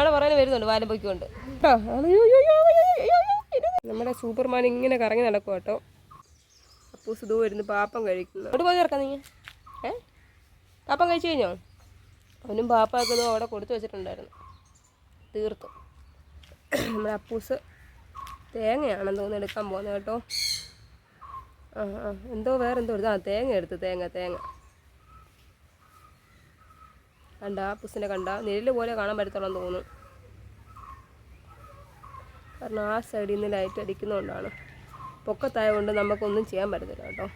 അമ്മയുടെ പുറകിൽ വരുന്നുണ്ട് വാലും പൊയ്ക്കൊണ്ട് നമ്മുടെ സൂപ്പർമാൻ ഇങ്ങനെ കറങ്ങി നടക്കും കേട്ടോ. അപ്പൂ സുധു വരുന്നു പാപ്പം കഴിക്കുന്നു. അവിടെ പോയി ഇറക്കാം നീ. ഏ? പാപ്പം കഴിച്ചു കഴിഞ്ഞോ? അവനും പാപ്പാക്കുന്നു അവിടെ കൊടുത്തു വെച്ചിട്ടുണ്ടായിരുന്നു. തീർത്തു. നമ്മുടെ അപ്പൂസ് തേങ്ങയാണെന്ന് തോന്നുന്നു എടുക്കാൻ പോകുന്നത് കേട്ടോ. ആ ആ എന്തോ വേറെന്തോ എടുത്തു. ആ തേങ്ങ എടുത്തു തേങ്ങ തേങ്ങ. കണ്ട പുസ്സിനെ കണ്ട നിഴൽ പോലെ കാണാൻ പറ്റത്തോളം തോന്നുന്നു. കാരണം ആ സൈഡിൽ നിന്ന് ലൈറ്റ് അടിക്കുന്നതുകൊണ്ടാണ് പൊക്കത്തായതുകൊണ്ട് നമുക്കൊന്നും ചെയ്യാൻ പറ്റത്തില്ല കേട്ടോ.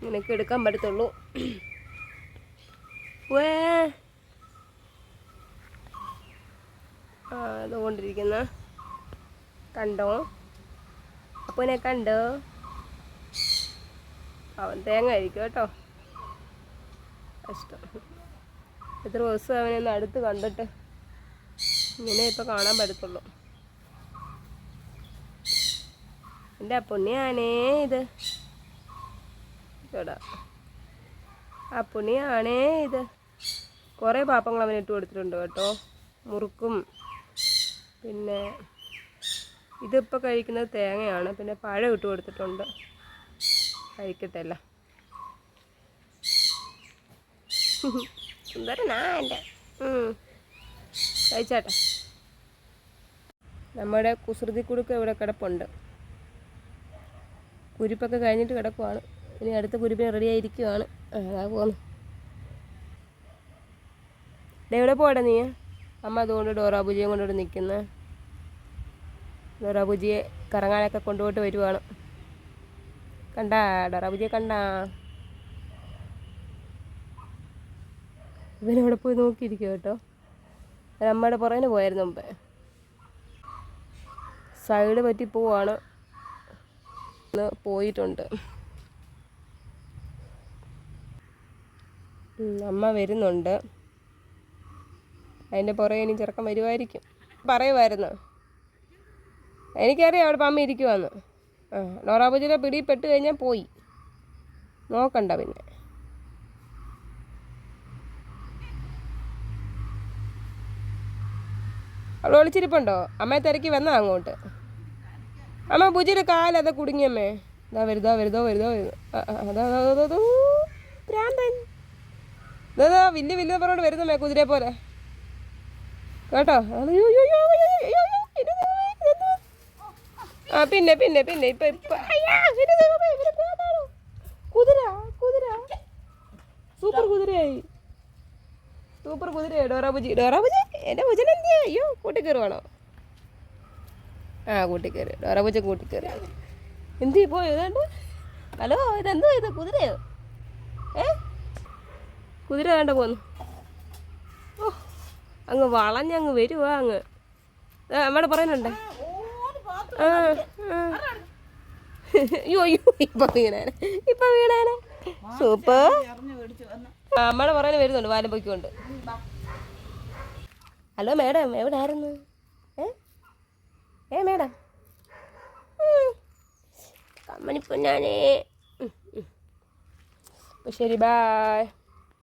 ഇങ്ങനെയൊക്കെ എടുക്കാൻ പറ്റത്തുള്ളൂ. വേ അതുകൊണ്ടിരിക്കുന്ന കണ്ടോ? അപ്പനെ കണ്ടോ? അവൻ തേങ്ങ കഴിക്കും കേട്ടോ. കഷ്ടം. എത്ര ദിവസം അവനൊന്ന് അടുത്ത് കണ്ടിട്ട് ഇങ്ങനെ ഇപ്പം കാണാൻ പറ്റത്തുള്ളൂ. എന്റെ പുണ്യാണേ ഇത്. ചേടാ ആ പുണ്യാണേ ഇത്. കുറേ പാപ്പങ്ങൾ അവന് ഇട്ട് കൊടുത്തിട്ടുണ്ട് കേട്ടോ. മുറുക്കും. പിന്നെ ഇതിപ്പോൾ കഴിക്കുന്നത് തേങ്ങയാണ്. പിന്നെ പഴം ഇട്ട് കൊടുത്തിട്ടുണ്ട്. കഴിക്കട്ടെ എല്ലാം. സുന്ദരനാ കഴിച്ചാട്ടെ. നമ്മുടെ കുസൃതി കുടുക്ക് ഇവിടെ കിടപ്പുണ്ട്. കുരിപ്പൊക്കെ കഴിഞ്ഞിട്ട് കിടക്കുവാണ്. ഇനി അടുത്ത കുരിപ്പിന് റെഡി ആയിരിക്കുവാണ്. അതാ പോന്നു. എവിടെ പോടെ നീ. അമ്മ അതുകൊണ്ട് ഡോറാബുജിയെ കൊണ്ടിവിടെ നിൽക്കുന്നത് ഡോറാബുജിയെ കറങ്ങാനൊക്കെ കൊണ്ടുപോയിട്ട് വരുവാണ്. കണ്ടാ ഡോറാബുജിയെ കണ്ടാ. ഇവനവിടെ പോയി നോക്കിയിരിക്കും കേട്ടോ. അമ്മയുടെ പുറകിന് പോയായിരുന്നു മുമ്പേ. സൈഡ് പറ്റി പോവാണ്. പോയിട്ടുണ്ട്. അമ്മ വരുന്നുണ്ട്. അതിന്റെ പുറകെ ഇനി ചെറുക്കം വരുമായിരിക്കും പറയുമായിരുന്നു എനിക്കറിയാം അവിടെ അമ്മ ഇരിക്കുവാന്ന്. ആ ഡോറാബുജിയുടെ പിടി പെട്ട് കഴിഞ്ഞാൽ പോയി. നോക്കണ്ട പിന്നെ. അവൾ ഒളിച്ചിരിപ്പുണ്ടോ അമ്മയെ തിരക്കി വന്നാ അങ്ങോട്ട്? അമ്മ ബുജിയുടെ കാലത കുടുങ്ങിയമ്മേ ഇതാ വരുതോ വരുതോ വരുതോ വരുതോ ഭ്രാന്തൻ. ഇതാ വില്ല് വില്ല് പറഞ്ഞോണ്ട് വരുന്നമ്മേ കുതിരയെ പോലെ. കേട്ടോ? ആ പിന്നെ പിന്നെ പിന്നെ ഇപ്പൊ ഇപ്പൊ? കുതിര കുതിര. സൂപ്പർ കുതിരയായി. സൂപ്പർ കുതിര. ഡോറാബുജി ഡോറാബുജി എന്റെ ഭുജൻ എന്തിയാ? അയ്യോ കൂട്ടിക്കയറുവാണോ ആ കൂട്ടിക്കയറി ഡോറാബുജൻ കൂട്ടിക്കയറി എന്തി പോയോ ഏതാണ്ട്? ഹലോ ഇതെന്തോ ഇത്? കുതിരയോ? ഏ? കുതിര വേണ്ട പോന്നു. ഓ അങ്ങ് വളഞ്ഞങ്ങ് വരുവാ അങ്ങ്. അമ്മയുടെ പറയുന്നുണ്ട്. ആ. അയ്യോ അയ്യോ ഇപ്പൊ വീണേനെ. ഇപ്പൊ വീണേനെ. സൂപ്പർ. അമ്മയുടെ പറയാൻ വരുന്നുണ്ട് വാലും പൊയ്ക്കൊണ്ട്. ഹലോ മേഡം എവിടെ ആയിരുന്നു ഏ മേഡം? കമ്മണി പൊന്നാനേ ഉം, ഉം. ശരി ബായ്